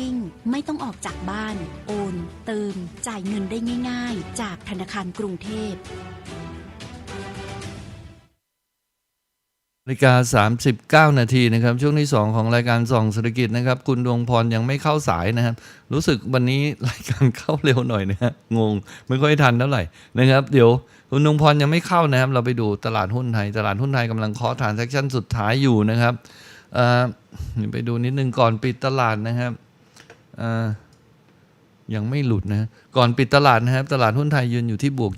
Banking ไม่ต้องออกจากบ้าน โอน เติม จ่ายเงินได้ง่าย ๆ จากธนาคารกรุงเทพนาฬิกา 39 นาทีนะครับ ช่วงที่ 2 ของรายการส่องเศรษฐกิจนะครับ คุณดวงพรยังไม่เข้าสายนะครับ รู้สึกวันนี้รายการเข้าเร็วหน่อยนะฮะงง ไม่ค่อยทันเท่าไหร่นะครับ เดี๋ยวคุณดวงพรยังไม่เข้านะครับ เราไปดูตลาดหุ้นไทย ตลาดหุ้นไทยกำลังเคาะฐานเซ็กชันสุดท้ายอยู่นะครับเอ่อไปดูนิดนึงก่อนปิดตลาดนะครับ ยังไม่หลุดนะ ก่อนปิดตลาดนะครับ ตลาดหุ้นไทยยืนอยู่ที่บวก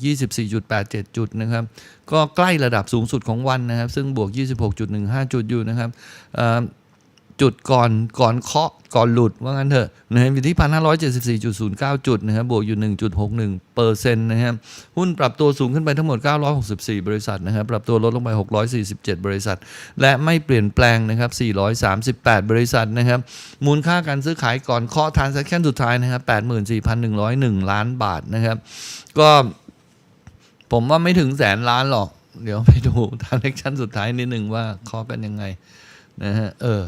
24.87 จุดนะครับ ก็ใกล้ระดับสูงสุดของวันนะครับ ซึ่งบวก 26.15 จุดอยู่นะครับ จุดก่อนก่อนเคาะก่อนหลุดว่างั้นเถอะนะครับอยู่ที่1,574.09จุดนะครับบวกอยู่1.61เปอร์เซ็นต์นะครับหุ้นปรับตัวสูงขึ้นไปทั้งหมด964บริษัทนะครับปรับตัวลดลงไป647บริษัท และไม่เปลี่ยนแปลงนะครับ438บริษัทนะครับมูลค่าการซื้อขายก่อนเคาะทาน s ั c ชั่นสุดท้ายนะครับ84,101ล้านบาทนะครับก็ผมว่าไม่ถึงแสนล้านหรอก เดี๋ยวไปดูทาน s ั c ชั่นสุดท้ายนิดหนึ่งว่าเคาะกันยังไงนะฮะเออ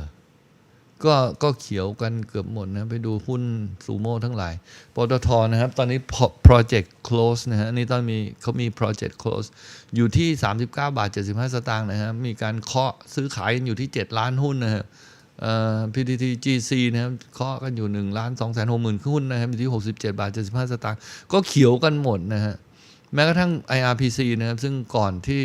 ก็ก็เขียวกันเกือบหมดนะ ไปดูหุ้นซูโม่ทั้งหลายปตทนะครับ ตอนนี้ pro- project close นะฮะนี่ตอนมีเขามี project close อยู่ที่ 39 บาท 75 สตางค์นะฮะมีการเคาะซื้อขายกันอยู่ที่ 7 ล้านหุ้นนะฮะเอ่อ PTT GC นะครับเคาะกันอยู่ 1 ล้าน2แสนหกหมื่นหุ้นนะครับอยู่ที่ 67 บาท 75 สตางค์ก็เขียวกันหมดนะฮะแม้กระทั่ง IRPC นะครับซึ่งก่อนที่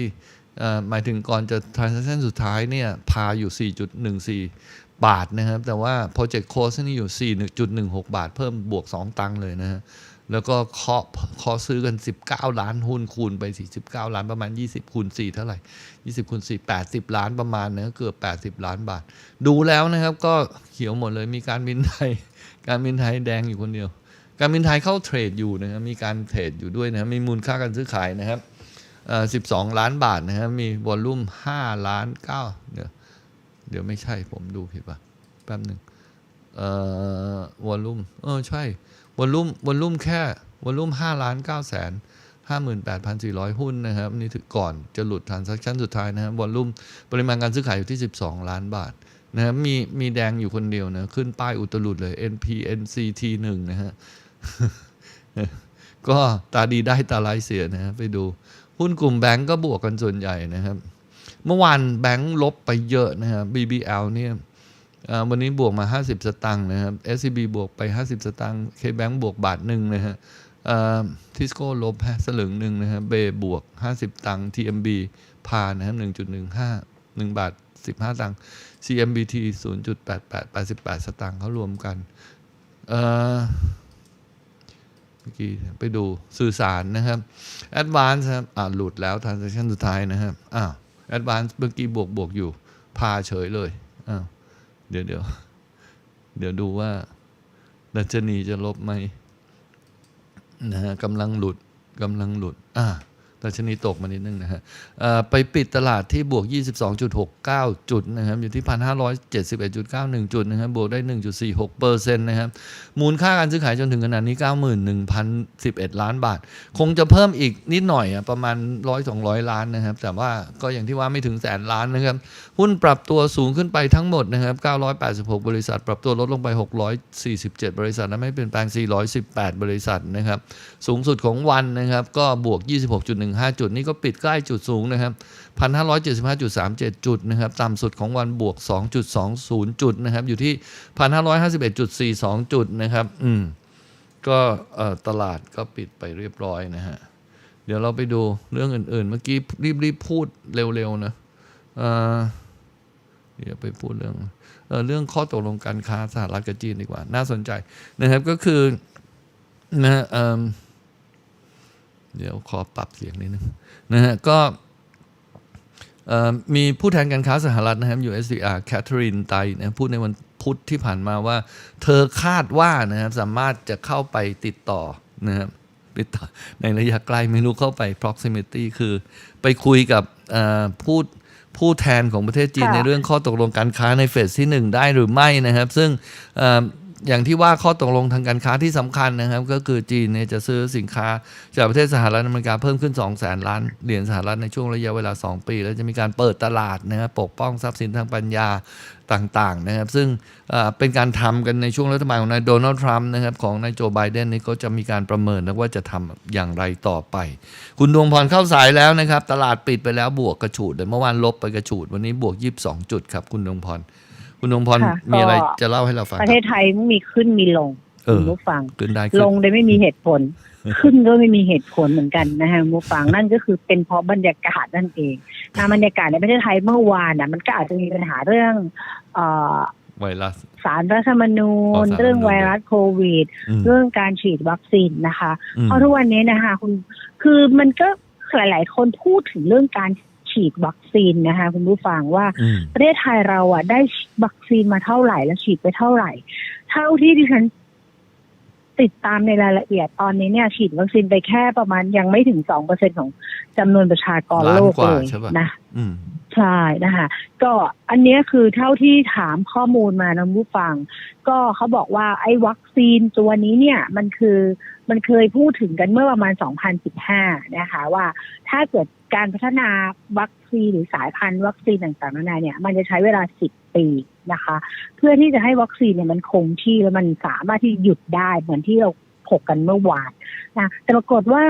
หมายถึงก่อนจะ transaction สุดท้ายเนี่ยพาอยู่ 4.14 บาทนะครับ แต่ว่า project cost นี่อยู่ 4.16 บาท เพิ่มบวก 2 ตังค์เลยนะฮะแล้วก็เคาะเคาะซื้อกัน 19 ล้านหุ้นคูณไป 49 ล้านประมาณ 20 คูณ 4 เท่าไหร่ 20 คูณ 4 80 ล้านประมาณนะเกือบ 80 ล้านบาท ดูแล้วนะครับก็เขียวหมดเลยมีการบินไทย การบินไทยแดงอยู่คนเดียว การบินไทยเข้าเทรดอยู่นะครับมีการเทรดอยู่ด้วยนะมีมูลค่าการซื้อขายนะครับ 12 ล้านบาทนะครับมีวอลลุ่ม 5 ล้าน9เดี๋ยว เดี๋ยวไม่ใช่ผมดูผิดป่ะ แป๊บหนึ่งเอ่อวอลลุ่มเออใช่วอลลุ่มวอลลุ่มแค่วอลลุ่ม5ล้าน9แสน58,400หุ้นนะครับนี่ถึงก่อนจะหลุดทรานซัคชันสุดท้ายนะครับวอลลุ่มปริมาณการซื้อขายอยู่ที่ 12 ล้านบาทนะครับมีมีแดงอยู่คนเดียวนะ ขึ้นป้ายอุตลุดเลย NPNCT 1 นะฮะก็ตาดีได้ตาร้ายเสียนะฮะไปดู หุ้นกลุ่มแบงก์ก็บวกกันส่วนใหญ่นะครับ เมื่อวานแบงก์ลบไปเยอะนะครับ BBL เนี่ยวันนี้บวกมา 50 สตางค์นะครับ SCB บวกไป 50 สตางค์ KBank บวกบาทหนึ่งนะฮะทิสโก้ลบสลึงหนึ่งนะฮะเบบวก 50 ตังค์ TMB พานะครับ1.15 1 บาท 15 ตังค์ CMBT 0.88 88 สตางค์เขารวมกันเมื่อกี้ไปดูสื่อสารนะครับ Advance ครับอ่าหลุดแล้ว transaction สุดท้ายนะครับอ้าว แอดวานซ์เมื่อกี้บวกบวกอยู่ พาเฉยเลยอ้าวเดี๋ยวเดี๋ยวเดี๋ยวดูว่าดัชนีจะลบไหมนะฮะกำลังหลุดกำลังหลุด อ่า ดัชนีตกมานิดนึงนะฮะไปปิดตลาดที่บวก 22.69 จุดนะครับอยู่ที่ 1,571.91 จุดนะครับบวกได้ 1.46เปอร์เซ็นต์นะครับมูลค่าการซื้อขายจนถึงขนาดนี้ 91,011 ล้านบาท คงจะเพิ่มอีกนิดหน่อยอะประมาณ 100-200 ล้านนะครับ แต่ว่าก็อย่างที่ว่าไม่ถึงแสนล้านนะครับ หุ้นปรับตัวสูงขึ้นไปทั้งหมดนะครับ 986 บริษัท ปรับตัวลดลงไป 647 บริษัทและไม่เปลี่ยนแปลง 418 บริษัทนะครับสูงสุดของวันนะครับก็บวก26.15 จุด นี่ก็ปิดใกล้จุดสูงนะครับ 1,575.37 จุดนะครับต่ำสุดของวันบวก 2.20 จุดนะครับ อยู่ที่ 1,551.42 จุดนะครับ อืม ก็ตลาดก็ปิดไปเรียบร้อยนะฮะ เดี๋ยวเราไปดูเรื่องอื่น ๆ เมื่อกี้รีบๆพูดเร็ว ๆ นะเดี๋ยวไปพูดเรื่องเออเรื่องข้อตกลงการค้าสหรัฐกับจีนดีกว่า น่าสนใจนะครับก็คือนะฮะเอิ่ม เดี๋ยวขอปรับเสียงนิดนึงนะฮะก็เอ่อมีผู้แทนการค้าสหรัฐนะครับ USDR แคทเธอรีนไตนะพูดในวันพุธที่ผ่านมาว่า เธอคาดว่านะครับสามารถจะเข้าไปติดต่อนะครับติดต่อในระยะใกล้ไม่รู้เข้าไป proximity คือไปคุยกับเอ่อผู้ผู้แทนของประเทศจีนค่ะในเรื่องข้อตกลงการค้าในเฟสที่ 1 ได้หรือไม่นะครับ ซึ่งเอย่างที่ว่าข้อตกลงทางการค้าที่สำคัญนะครับ ก็คือจีนเนี่ยจะซื้อสินค้าจากประเทศสหรัฐอเมริกาเพิ่มขึ้น 2 0 0แสนล้านเหรียญสหรัฐในช่วงระยะเวลา 2 ปี แล้วจะมีการเปิดตลาดนะครับปกป้องทรัพย์สินทางปัญญาต่างๆนะครับ ซึ่งเป็นการทำกันในช่วงรัฐบาลของนายโดนัลด์ทรัมป์นะครับของนายโจไบเดนนี่ก็จะมีการประเมินนะว่าจะทำอย่างไรต่อไป คุณดวงพรเข้าสายแล้วนะครับ ตลาดปิดไปแล้วบวกกระฉูดเลยเมื่อวานลบไปกระฉูดวันนี้บวก 22 จุดครับคุณดวงพร คุณดวงพรค่ะมีอะไรก็จะเล่าให้เราฟังประเทศไทยมีขึ้นมีลงเออ คุณผู้ฟัง ขึ้นได้ลขึ้นงโดยไม่มีเหตุผล ขึ้นก็ไม่มีเหตุผลเหมือนกันนะฮะคุณผู้ฟังนั่นก็คือเป็นเพราะบรรยากาศนั่นเองนะบรรยากาศในประเทศไทยเมื่อวานน่ะมันก็อาจจะมีปัญหาเรื่อง เอ่อไวรัส สารรัฐธรรมนูอ๋อญสารรัฐธรรมนูญ เรื่องไวรัสโควิด อืมเรื่องการฉีดวัคซีนนะคะ อืมเพราะทุกวันนี้นะคะคุณคือมันก็หลาย ๆ คนพูดถึงเรื่องการ ฉีดวัคซีนนะคะคุณผู้ฟังว่าอืมประเทศไทยเราอะ ได้วัคซีนมาเท่าไหร่ และฉีดไปเท่าไหร่ เท่าที่ดิฉันติดตามในรายละเอียดตอนนี้เนี่ย ฉีดวัคซีนไปแค่ประมาณยังไม่ถึงสองเปอร์เซ็นของจำนวนประชากรล้านโลกกว่าเลยใช่ปะนะอืมใช่นะคะก็อันเนี้ยคือเท่าที่ถามข้อมูลมานะคุณผู้ฟัง ก็เขาบอกว่าไอ้วัคซีนตัวนี้เนี่ย มันคือมันเคยพูดถึงกันเมื่อประมาณ 2015 นะคะ ว่าถ้าเกิด การพัฒนาวัคซีนหรือสายพันธุ์วัคซีนต่างๆนานาเนี่ย มันจะใช้เวลา10ปีนะคะ เพื่อที่จะให้วัคซีนเนี่ยมันคงที่แล้วมันสามารถที่หยุดได้เหมือนที่เราถกกันเมื่อวานนะแต่ปรากฏว่า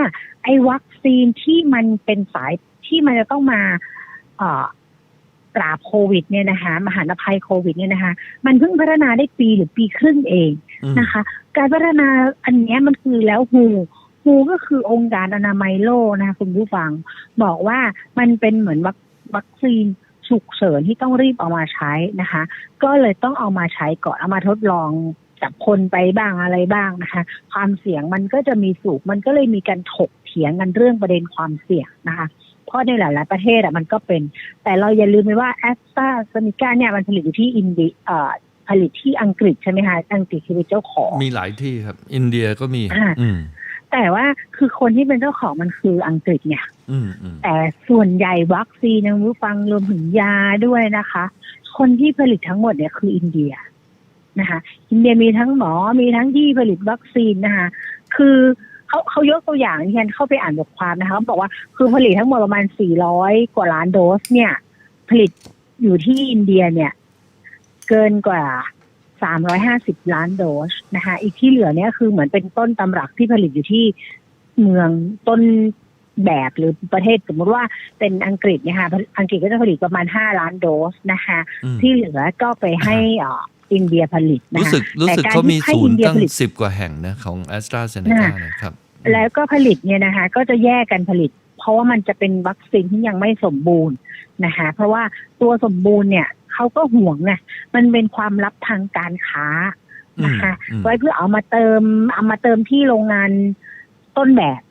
ไอ้วัคซีนที่มันเป็นสายที่มันจะต้องมาปราบโควิดเนี่ยนะคะมหาภัยโควิดเนี่ยนะคะ มันเพิ่งพัฒนาได้ปีหรือปีครึ่งเองนะคะ การพัฒนาอันนี้มันคือแล้วหู ฮูฮูก็คือองค์การอนามัยโลกนะคะคุณผู้ฟัง บอกว่ามันเป็นเหมือนวัควัคซีนฉุกเฉินที่ต้องรีบเอามาใช้นะคะ ก็เลยต้องเอามาใช้ก่อนเอามาทดลองจับคนไปบ้างอะไรบ้างนะคะ ความเสี่ยงมันก็จะมีสูงมันก็เลยมีการถกเถียงกันเรื่องประเด็นความเสี่ยงนะคะ เพราะในหลาย ๆ ประเทศอะมันก็เป็น แต่เราอย่าลืมไปว่าแอสตราเซเนกาเนี่ยมันผลิตอยู่ที่อินเดียเอ่อผลิตที่อังกฤษใช่ไหมคะอังกฤษคือเป็นเจ้าของ มีหลายที่ครับ อินเดียก็มีอ่าอืม แต่ว่าคือคนที่เป็นเจ้าของมันคืออังกฤษเนี่ยอืมอืมแต่ส่วนใหญ่วัคซีนนะคุณผู้ฟังรวมถึงยาด้วยนะคะ คนที่ผลิตทั้งหมดเนี่ยคืออินเดียนะคะอินเดียมีทั้งหมอมีทั้งที่ผลิตวัคซีนนะคะคือเขาเขายกตัวอย่างที่ฉันเข้าไปอ่านบทความนะคะเขาบอกว่าคือผลิตทั้งหมดประมาณ 400 กว่าล้านโดสเนี่ย ผลิตอยู่ที่อินเดียเนี่ย เกินกว่า 350 ล้านโดสนะคะอีกที่เหลือเนี่ยคือเหมือนเป็นต้นตำรับที่ผลิตอยู่ที่เมืองต้นแบบหรือประเทศสมมติว่าเป็นอังกฤษเนะคะอังกฤษก็จะผลิตประมาณ 5 ล้านโดสนะคะอืมที่เหลือก็ไปให้เอ่ออินเดียผลิตนะรู้คะสึกรู้สึกแต่การเขามีที่ให้ศูนอิย์นเดียตั้งผลิตสิบกว่าแห่งนะของแอสตราเซเนกาน่ะนะครับ แล้วก็ผลิตเนี่ยนะคะ ก็จะแยกกันผลิต เพราะว่ามันจะเป็นวัคซีนที่ยังไม่สมบูรณ์นะคะ เพราะว่าตัวสมบูรณ์เนี่ย เขาก็ห่วงไงมันเป็นความลับทางการค้าอืมนะคะอืมไว้เพื่อเอามาเติม เอามาเติมที่โรงงานต้นแบบ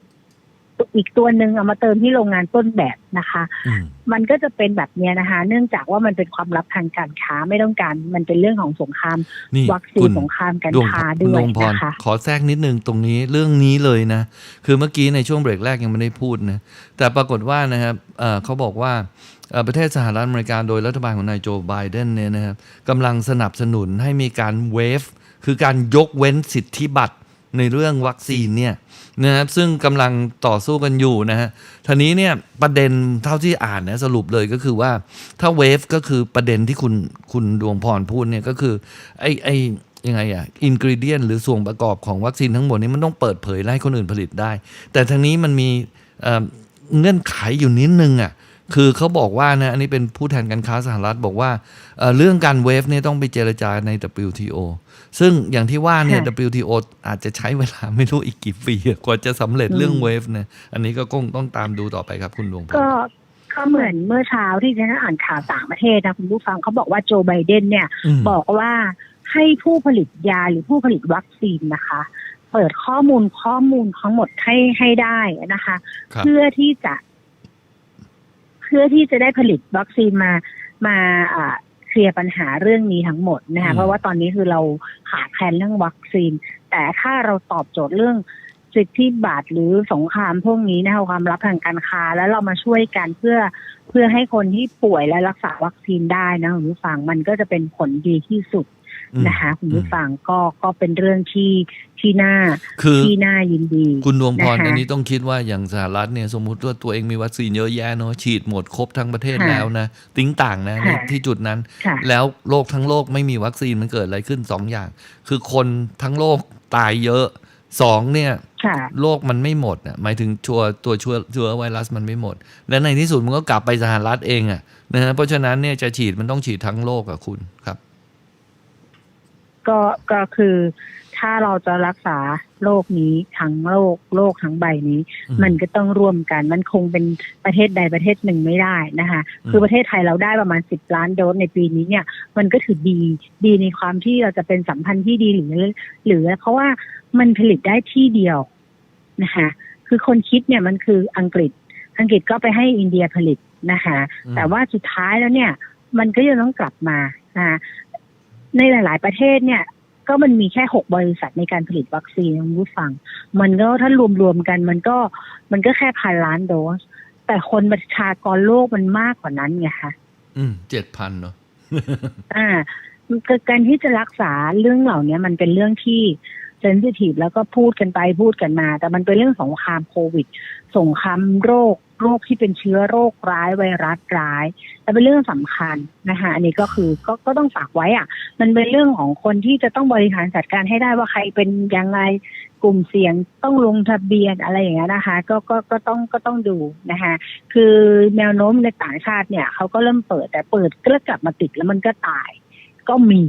อีกตัวหนึ่งเอามาเติมที่โรงงานต้นแบบนะคะอืมมันก็จะเป็นแบบเนี้ยนะคะ เนื่องจากว่ามันเป็นความลับทางการค้าไม่ต้องการ มันเป็นเรื่องของสงครามนี่วัคซีคุนณสงครามการดวงค้าคุด้ณวดยวงพรนะคะขอแทรกนิดนึงตรงนี้เรื่องนี้เลยนะ คือเมื่อกี้ในช่วงเบรกแรกยังไม่ได้พูดนะ แต่ปรากฏว่านะครับเอ่อเขาบอกว่าเอ่อ ประเทศสหรัฐอเมริกาโดยรัฐบาลของนายโจไบเดนเนี่ยนะครับกำลังสนับสนุนให้มีการเวฟคือการยกเว้นสิทธิบัตรในเรื่องวัคซีนเนี่ยนะครับซึ่งกำลังต่อสู้กันอยู่นะฮะทีนี้เนี่ยประเด็นเท่าที่อ่านนะสรุปเลยก็คือว่าถ้าเวฟก็คือประเด็นที่คุณคุณดวงพรพูดเนี่ยก็คือไอไอยังไงอะอินกริเดียนหรือส่วนประกอบของวัคซีนทั้งหมดนี้มันต้องเปิดเผยให้คนอื่นผลิตได้ แต่ทางนี้มันมีเอ่อเงื่อนไขอยู่นิดนึงอะ คือเขาบอกว่านะอันนี้เป็นผู้แทนการค้าสหรัฐบอกว่าเอ่อเรื่องการเวฟเนี่ยต้องไปเจรจาใน WTO ซึ่งอย่างที่ว่าเนี่ยค่ะ WTO อาจจะใช้เวลาไม่รู้อีกกี่ปีอะกว่าจะสำเร็จเรื่องอืมเวฟเนี่ยอันนี้ก็คงต้องตามดูต่อไปครับคุณดวงพรก็ก็เหมือนเมื่อเช้าที่ฉันอ่านข่าวต่างประเทศนะคุณผู้ฟังเขาบอกว่าโจไบเดนเนี่ยมบอกว่าให้ผู้ผลิตยาหรือผู้ผลิตวัคซีนนะคะ เปิดข้อมูลข้อมูลทั้งหมดให้ให้ได้นะคะครับเพื่อที่จะเพื่อที่จะได้ผลิตวัคซีนมามาอ่าเคลียร์ปัญหาเรื่องนี้ทั้งหมดนะคะเพราะว่าตอนนี้คือเราขาดแคลนเรื่องวัคซีน แต่ถ้าเราตอบโจทย์เรื่องสิทธิบัตรหรือสงครามพวกนี้นะคะความลับทางการค้าแล้วเรามาช่วยกันเพื่อเพื่อให้คนที่ป่วยและรักษาวัคซีนได้นะคุณผู้ฟังมันก็จะเป็นผลดีที่สุดอืม นะคะคุณผู้อืมฟังก็ก็เป็นเรื่องที่ที่น่าคือที่น่ายินดี คุณดวงพรนะคะอันนี้ต้องคิดว่าอย่างสหรัฐเนี่ยสมมุติว่าตัวเองมีวัคซีนเยอะแยะเนาะฉีดหมดครบทั้งประเทศค่ะแล้วนะติ้งต่างนะค่ะที่จุดนั้นค่ะแล้วโลกทั้งโลกไม่มีวัคซีนมันเกิดอะไรขึ้นสองอย่าง คือคนทั้งโลกตายเยอะสองเนี่ยค่ะโลกมันไม่หมดน่ะหมายถึงชัวตัวเชื้อเชื้อไวรัสมันไม่หมด และในที่สุดมันก็กลับไปสหรัฐเองอะนะฮะเพราะฉะนั้นเนี่ยจะฉีดมันต้องฉีดทั้งโลกอะคุณครับ ก็ก็คือถ้าเราจะรักษาโลกนี้ทั้งโลกโลกทั้งใบนี้อืมมันก็ต้องร่วมกัน มันคงเป็นประเทศใดประเทศหนึ่งไม่ได้นะคะอืมคือประเทศไทยเราได้ประมาณสิบล้านโดสในปีนี้เนี่ย มันก็ถือดีดีในความที่เราจะเป็นสัมพันธ์ที่ดีหรือ หรือเพราะว่ามันผลิตได้ที่เดียวนะคะคือคนคิดเนี่ยมันคืออังกฤษ อังกฤษก็ไปให้อินเดียผลิตนะคะอืมแต่ว่าสุดท้ายแล้วเนี่ย มันก็ยังต้องกลับมานะคะ ในหลาย ๆ ประเทศเนี่ย ก็มันมีแค่หกบริษัทในการผลิตวัคซีนคุณผู้ฟัง มันก็ถ้ารวม ๆ กันมันก็มันก็แค่พันล้านโดส แต่คนประชากรโลกมันมากกว่านั้นไงคะอืมเจ็ดพันเนาะอ่าคือการที่จะรักษาเรื่องเหล่านี้มันเป็นเรื่องที่เซนซิทีฟแล้วก็พูดกันไปพูดกันมา แต่มันเป็นเรื่องสงครามโควิด สงครามโรคโรคที่เป็นเชื้อโรคร้ายไวรัสร้ายแต่เป็นเรื่องสำคัญนะคะอันนี้ก็คือก็ก็ต้องฝากไว้อะ มันเป็นเรื่องของคนที่จะต้องบริหารจัดการให้ได้ว่าใครเป็นยังไงกลุ่มเสี่ยงต้องลงทะเบียนอะไรอย่างเงี้ยนะคะ ก็ก็ก็ต้องก็ต้องดูนะคะคือแนวโน้มในต่างชาติเนี่ยเขาก็เริ่มเปิดแต่เปิดก็กลับมาติดแล้วมันก็ตาย ก็มี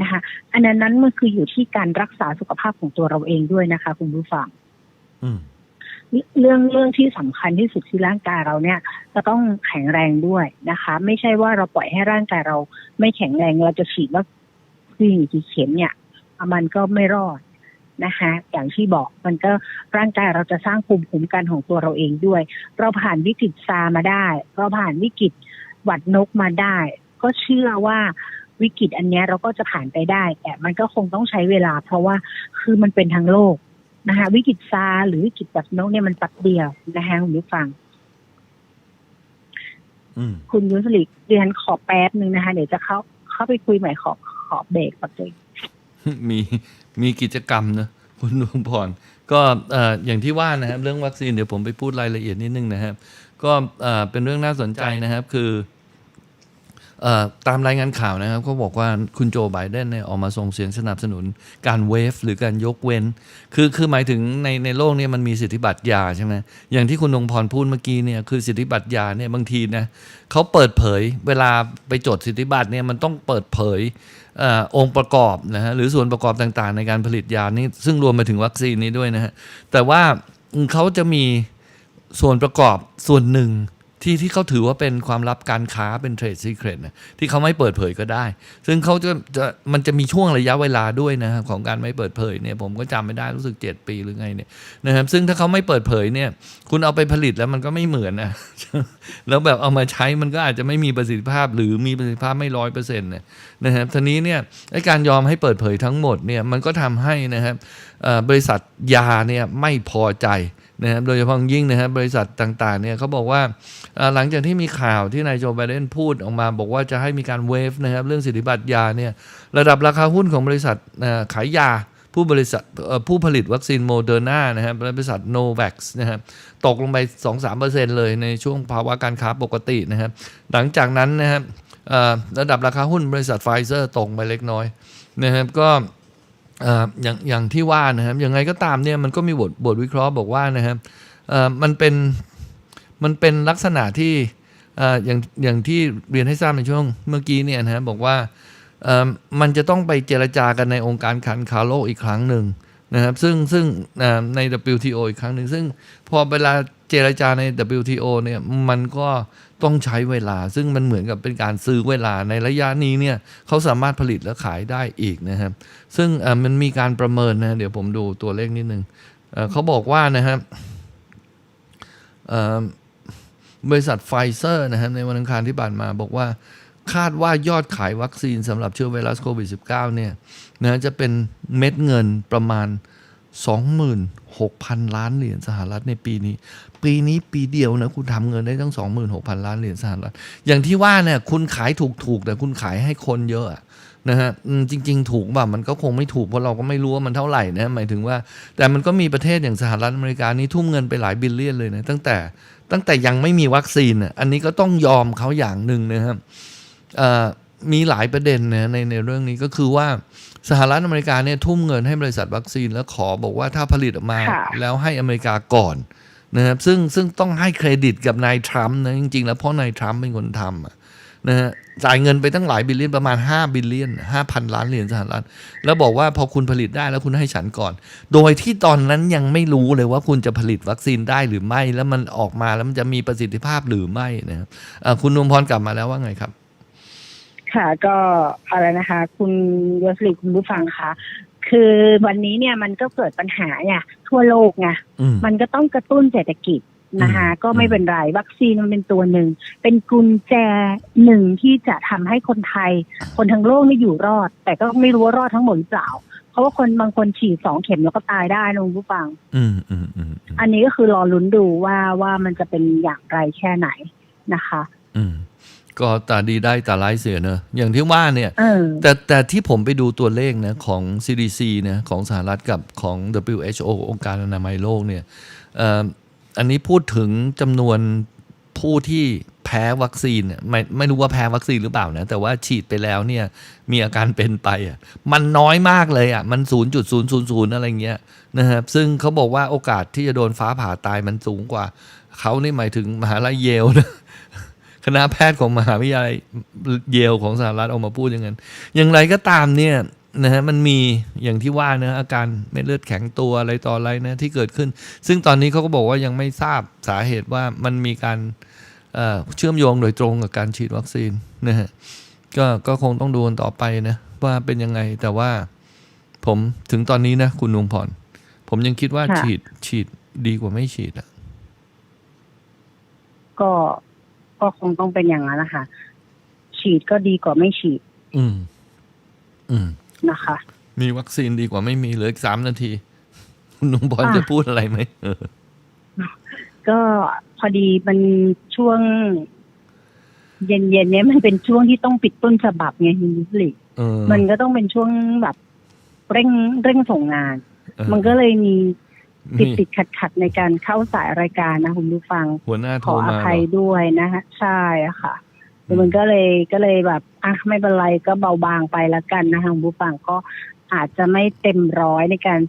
นะคะอันนั้นนั้นมันคืออยู่ที่การรักษาสุขภาพของตัวเราเองด้วยนะคะ คุณผู้ฟัง อืม เรื่องเรื่องที่สำคัญที่สุดที่ร่างกายเราเนี่ยจะต้องแข็งแรงด้วยนะคะ ไม่ใช่ว่าเราปล่อยให้ร่างกายเราไม่แข็งแรงเราจะฉีดวัคซีนกี่เข็มเนี่ย มันก็ไม่รอดนะคะ อย่างที่บอกมันก็ร่างกายเราจะสร้างภูมิคุ้มกันของตัวเราเองด้วย เราผ่านวิกฤตซามาได้ เราผ่านวิกฤตหวัดนกมาได้ ก็เชื่อว่าวิกฤตอันนี้เราก็จะผ่านไปได้ แต่มันก็คงต้องใช้เวลา เพราะว่าคือมันเป็นทั้งโลก นะคะวิกฤตซาร์หรือวิกฤตหวัดนกเนี่ยมันแปักเดียวนะคะคุณผู้ฟังอืมคุณยุสลิกเรียนขอแป๊บหนึ่งนะคะ เดี๋ยวจะเข้าเข้าไปคุยใหม่ขอขอเบรกปักเลยมีมีกิจกรรมเนอะคุณดวงพรก็เอ่ออย่างที่ว่านะครับ เรื่องวัคซีนเดี๋ยวผมไปพูดรายละเอียดนิดนึงนะครับ ก็เอ่อเป็นเรื่องน่าสนใจนะครับ คือเอ่อ ตามรายงานข่าวนะครับเขาบอกว่าคุณโจไบเดนเนี่ยออกมาส่งเสียงสนับสนุนการเวฟหรือการยกเว้น คือคือหมายถึงในในโลกนี่มันมีสิทธิบัตรยาใช่ไหมอย่างที่คุณดวงพรพูดเมื่อกี้เนี่ยคือสิทธิบัตรยาเนี่ยบางทีนะเขาเปิดเผยเวลาไปจดสิทธิบัตรเนี่ยมันต้องเปิดเผยเอ่อองค์ประกอบนะฮะหรือส่วนประกอบต่างๆ ในการผลิตยานี่ซึ่งรวมไปถึงวัคซีนนี้ด้วยนะฮะแต่ว่าเขาจะมีส่วนประกอบส่วนหนึ่ง ที่ที่เขาถือว่าเป็นความลับการค้าเป็นเทรดซีเครตนะที่เขาไม่เปิดเผยก็ได้ ซึ่งเขาจะจะมันจะมีช่วงระยะเวลาด้วยนะครับของการไม่เปิดเผยเนี่ยผมก็จำไม่ได้รู้สึก 7 ปีหรือไงเนี่ยนะครับซึ่งถ้าเขาไม่เปิดเผยเนี่ยคุณเอาไปผลิตแล้วมันก็ไม่เหมือนนะแล้วแบบเอามาใช้มันก็อาจจะไม่มีประสิทธิภาพ หรือมีประสิทธิภาพไม่ร้อยเปอร์เซ็นต์เนี่ยนะครับทีนี้เนี่ยการยอมให้เปิดเผยทั้งหมดเนี่ยมันก็ทำให้นะครับบริษัทยาเนี่ยไม่พอใจ นะครับโดยเฉพาะยิ่งนะครับบริษัทต่างๆเนี่ยเขาบอกว่าหลังจากที่มีข่าวที่นายโจไบเดนพูดออกมา บอกว่าจะให้มีการเวฟนะครับเรื่องสิทธิบัตรยาเนี่ยระดับราคาหุ้นของบริษัทขายยาผู้บริษัทผู้ผลิตวัคซีนโมเดอร์นานะครับบริษัทโนแวคนะครับตกลงไป 2-3%เลยในช่วงภาวะการค้าปกตินะครับหลังจากนั้นนะครับระดับราคาหุ้นบริษัทไฟเซอร์ตกไปเล็กน้อยนะครับก็ อย่างอย่างที่ว่านะครับยังไงก็ตามเนี่ยมันก็มีบทบทวิเคราะห์บอกว่านะครับมันเป็นมันเป็นลักษณะที่ออย่างอย่างที่เรียนให้ทราบในช่วงเมื่อกี้เนี่ยนะครับบอกว่ามันจะต้องไปเจรจากันในองค์การขันคาโลกอีกครั้งหนึ่ง นะครับซึ่งซึ่งใน WTO อีกครั้งหนึ่งซึ่งพอเวลาเจรจาใน WTO เนี่ยมันก็ต้องใช้เวลา ซึ่งมันเหมือนกับเป็นการซื้อเวลาในระยะนี้เนี่ยเขาสามารถผลิตและขายได้อีกนะครับ ซึ่งมันมีการประเมินนะเดี๋ยวผมดูตัวเลขนิดนึงเเขาบอกว่านะครับบริษัทไฟเซอร์นะครับในวันอังคารที่ผ่านมาบอกว่าคาดว่ายอดขายวัคซีนสำหรับเชื้อไวรัสโควิด -19 เนี่ย นะจะเป็นเม็ดเงินประมาณ 26,000 ล้านเหรียญสหรัฐในปีนี้ ปีนี้ปีเดียวนะคุณทำเงินได้ตั้ง 26,000 ล้านเหรียญสหรัฐ อย่างที่ว่าเนี่ยคุณขายถูกๆ แต่คุณขายให้คนเยอะนะฮะจริง ๆ ถูกแบบมันก็คงไม่ถูกเพราะเราก็ไม่รู้ว่ามันเท่าไหร่นะหมายถึงว่า แต่มันก็มีประเทศอย่างสหรัฐอเมริกานี่ทุ่มเงินไปหลายบิลเลียนเลยนะตั้งแต่ตั้งแต่ยังไม่มีวัคซีนอะอันนี้ก็ต้องยอมเขาอย่างหนึ่งนะครับมีหลายประเด็นนะในในเรื่องนี้ก็คือว่า สหรัฐอเมริกาเนี่ยทุ่มเงินให้บริษัทวัคซีนแล้วขอบอกว่าถ้าผลิตออกมาค่ะแล้วให้อเมริกาก่อนนะครับซึ่งซึ่งต้องให้เครดิตกับนายทรัมป์นะจริงๆ แล้วเพราะนายทรัมป์เป็นคนทำอะนะฮะจ่ายเงินไปตั้งหลายบิลเลียนประมาณ 5 บิลเลียน5,000 ล้านเหรียญสหรัฐ แล้วบอกว่าพอคุณผลิตได้แล้วคุณให้ฉันก่อน โดยที่ตอนนั้นยังไม่รู้เลยว่าคุณจะผลิตวัคซีนได้หรือไม่ แล้วมันออกมาแล้วมันจะมีประสิทธิภาพหรือไม่นะครับอ่าคุณนวมพรกลับมาแล้วว่าไงครับ ค่ะก็อะไรนะคะ คุณยศลิคุณผู้ฟังคะคือวันนี้เนี่ยมันก็เกิดปัญหาเนี่ยทั่วโลกไงอืมมันก็ต้องกระตุ้นเศรษฐกิจนะคะอืมก็ไม่เป็นไรวัคซีนมันเป็นตัวหนึ่ง เป็นกุญแจหนึ่งที่จะทำให้คนไทย คนทั้งโลกนี่อยู่รอด แต่ก็ไม่รู้ว่ารอดทั้งหมดหรือเปล่า เพราะว่าคนบางคนฉีดสองเข็มแล้วก็ตายได้นะคุณผู้ฟังอืมอืมอืมอืมอันนี้ก็คือรอลุ้นดูว่าว่ามันจะเป็นอย่างไรแค่ไหนนะคะอืม ก็ตาดีได้ตาร้ายเสียเนอะอย่างที่ว่าเนี่ยเออแต่แต่ที่ผมไปดูตัวเลขนะของ CDC นะของสหรัฐกับของ WHO องค์การอนามัยโลกเนี่ยเอ่ออันนี้พูดถึงจำนวนผู้ที่แพ้วัคซีนเนี่ยไม่ไม่รู้ว่าแพ้วัคซีนหรือเปล่านะ แต่ว่าฉีดไปแล้วเนี่ยมีอาการเป็นไปอะมันน้อยมากเลยอะมัน 0.000 อะไรเงี้ยนะครับซึ่งเขาบอกว่าโอกาสที่จะโดนฟ้าผ่าตายมันสูงกว่า เขานี่หมายถึงมหาลัยเยลนะ คณะแพทย์ของมหาวิทยาลัยเยลของสหรัฐออกมาพูดอย่างนั้น อย่างไรก็ตามเนี่ยนะฮะมันมีอย่างที่ว่านะอาการเม็ดเลือดแข็งตัวอะไรต่ออะไรนะที่เกิดขึ้น ซึ่งตอนนี้เขาก็บอกว่ายังไม่ทราบสาเหตุว่ามันมีการเอ่อเชื่อมโยงโดยตรงกับการฉีดวัคซีนนะฮะก็ก็คงต้องดูกันต่อไปนะว่าเป็นยังไงแต่ว่าผมถึงตอนนี้นะคุณนวงพรผมยังคิดว่าค่ะฉีดฉีดดีกว่าไม่ฉีดอะก็ ก็คงต้องเป็นอย่างนั้นนะคะฉีดก็ดีกว่าไม่ฉีด อืม อืมนะคะ มีวัคซีนดีกว่าไม่มีเหลืออีกสามนาทีคุณนุ่มบอลอะจะพูดอะไรไหมเออก็พอดีมันช่วง เย็นๆเนี้ยมันเป็นช่วงที่ต้องปิดต้นฉบับไงคุณลิสลิเออมันก็ต้องเป็นช่วงแบบเร่งเร่งส่งงานเออมันก็เลยมี ติดมีติดขัดขัดๆในการเข้าสายรายการนะคุณผู้ฟัง หัวหน้าขโทรออมาภัยเหรอด้วยนะฮะใช่อะค่ะอืมมันก็เลยก็เลยแบบอะไม่เป็นไรก็เบาบางไปละกันนะคะคุณผู้ฟังก็อาจจะไม่เต็มร้อยในการ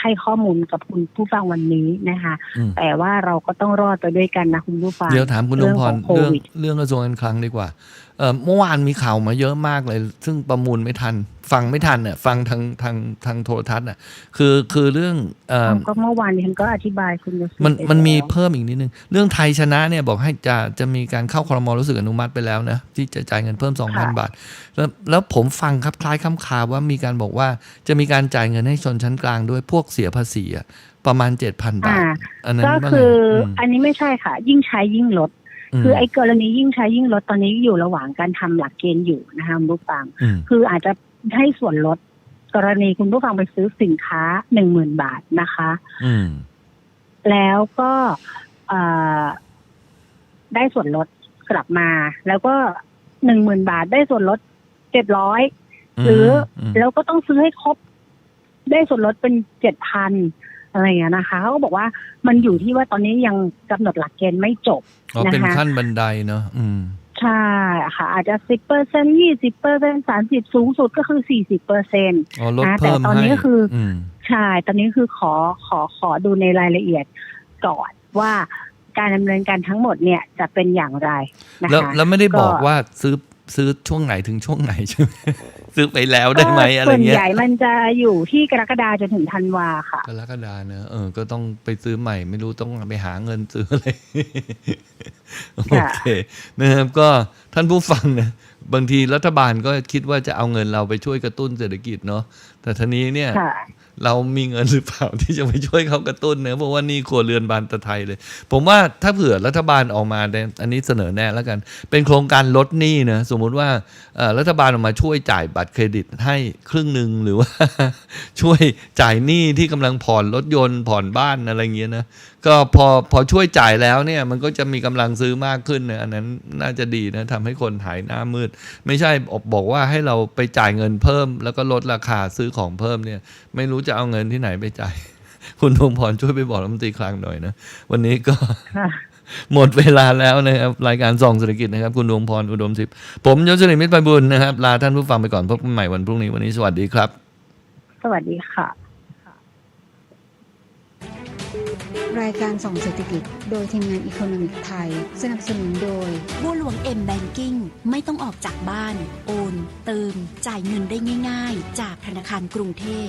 ให้ข้อมูลกับคุณผู้ฟังวันนี้นะคะอืมแต่ว่าเราก็ต้องรอดไปด้วยกันนะคุณผู้ฟังเดี๋ยวถามคุณนุ่มพรเรื่องของโคเรื่องวิดเรื่องกระทรวงการคลังดีกว่า เอ่อเมื่อวานมีข่าวมาเยอะมากเลย ซึ่งประมูลไม่ทัน ฟังไม่ทันเนี่ยฟังทางทางทางโทรทัศน์อะคือคือเรื่องเอ่อก็เมื่อวานนี้ฉันก็อธิบายคุณยศมันไปมันมีแล้วเพิ่มอีกนิดนึง เรื่องไทยชนะเนี่ยบอกให้จะจะมีการเข้าครมรู้สึกอนุมัติไปแล้วนะที่จะจ่ายเงินเพิ่ม 2,000 บาท แล้วแล้วผมฟังครับคล้ายคำคาว่ามีการบอกว่าจะมีการจ่ายเงินให้ชนชั้นกลางด้วยพวกเสียภาษีอะประมาณ 7,000 บาทอ่าอันนั้นก็ว่าไงคือมอันนี้ไม่ใช่ค่ะ ยิ่งใช้ยิ่งลดม คือไอ้กรณียิ่งใช้ยิ่งลดตอนนี้อยู่ระหว่างการทำหลักเกณฑ์อยู่นะคะคุณผู้ฟังอืมคืออาจจะให้ส่วนลดกรณีคุณผู้ฟังไปซื้อสินค้าหนึ่งหมื่นบาทนะคะอืมแล้วก็เอ่อได้ส่วนลดกลับมา แล้วก็หนึ่งหมื่นบาทได้ส่วนลดเจ็ดร้อยหรืออมแล้วก็ต้องซื้อให้ครบ ได้ส่วนลดเป็นเจ็ดพัน อะไรอย่างเงี้ยนะคะเขาก็บอกว่ามันอยู่ที่ว่าตอนนี้ยังกำหนดหลักเกณฑ์ไม่จบอ๋อเป็นนะคะขั้นบันไดเนาะอืมใช่ค่ะ อาจจะสิบเปอร์เซ็นยี่สิบเปอร์เซ็นสามสิบสูงสุดก็คือสี่สิบเปอร์เซ็นอ๋อลดนะแต่เพิ่มตอนให้นี้ก็คืออืมใช่ตอนนี้คือขอขอขอดูในรายละเอียดก่อนว่าการดำเนินการทั้งหมดเนี่ยจะเป็นอย่างไรนะแล้วคะแล้วไม่ได้บอกก็ว่าซื้อ ซื้อช่วงไหนถึงช่วงไหนใช่ไหมซื้อไปแล้วได้ไหมอะไรส่วนเงี้ใหยญ่มันจะอยู่ที่กรกฎาจนถึงธันวาค่ะ กรกฎาเนอะเออ ก็ต้องไปซื้อใหม่ ไม่รู้ต้องไปหาเงินซื้ออะไรโอเคนะครับก็ท่านผู้ฟังนะบางทีรัฐบาลก็คิดว่าจะเอาเงินเราไปช่วยกระตุ้นเศรษฐกิจเนาะแต่ทีนี้เนี่ยค่ะ เรามีเงินหรือเปล่าที่จะไปช่วยเขากระตุ้นเนะเพราะว่านี่ครัวเรือนบานตะไทยเลย ผมว่าถ้าเผื่อรัฐบาลออกมาเนี่ยอันนี้เสนอแน่แล้วกัน เป็นโครงการลดหนี้นะสมมุติว่ารัฐบาลออกมาช่วยจ่ายบัตรเครดิตให้ครึ่งหนึ่งหรือว่าช่วยจ่ายหนี้ที่กำลังผ่อนรถยนต์ผ่อนบ้านอะไรเงี้ยนะ ก็พอพอช่วยจ่ายแล้วเนี่ยมันก็จะมีกำลังซื้อมากขึ้นนะอันนั้นน่าจะดีนะทำให้คนหายหน้ามืด ไม่ใช่บอกว่าให้เราไปจ่ายเงินเพิ่ม แล้วก็ลดราคาซื้อของเพิ่มเนี่ย ไม่รู้จะเอาเงินที่ไหนไปจ่าย คุณดวงพรช่วยไปบอกรัฐมนตรีคลังหน่อยนะ วันนี้ก็หมดเวลาแล้วนะครับ รายการส่องเศรษฐกิจนะครับ คุณดวงพรอุดมทิพย์ผมยศสิริมิตรไปบุญนะครับ ลาท่านผู้ฟังไปก่อนพบกันใหม่วันพรุ่งนี้วันนี้สวัสดีครับ สวัสดีค่ะ รายการส่องเศรษฐกิจ โดยทีมงานอีโคโนมิกไทย สนับสนุนโดยบัวหลวงเอ็มแบงกิ้งไม่ต้องออกจากบ้าน โอน เติม จ่ายเงินได้ง่าย ๆ จากธนาคารกรุงเทพ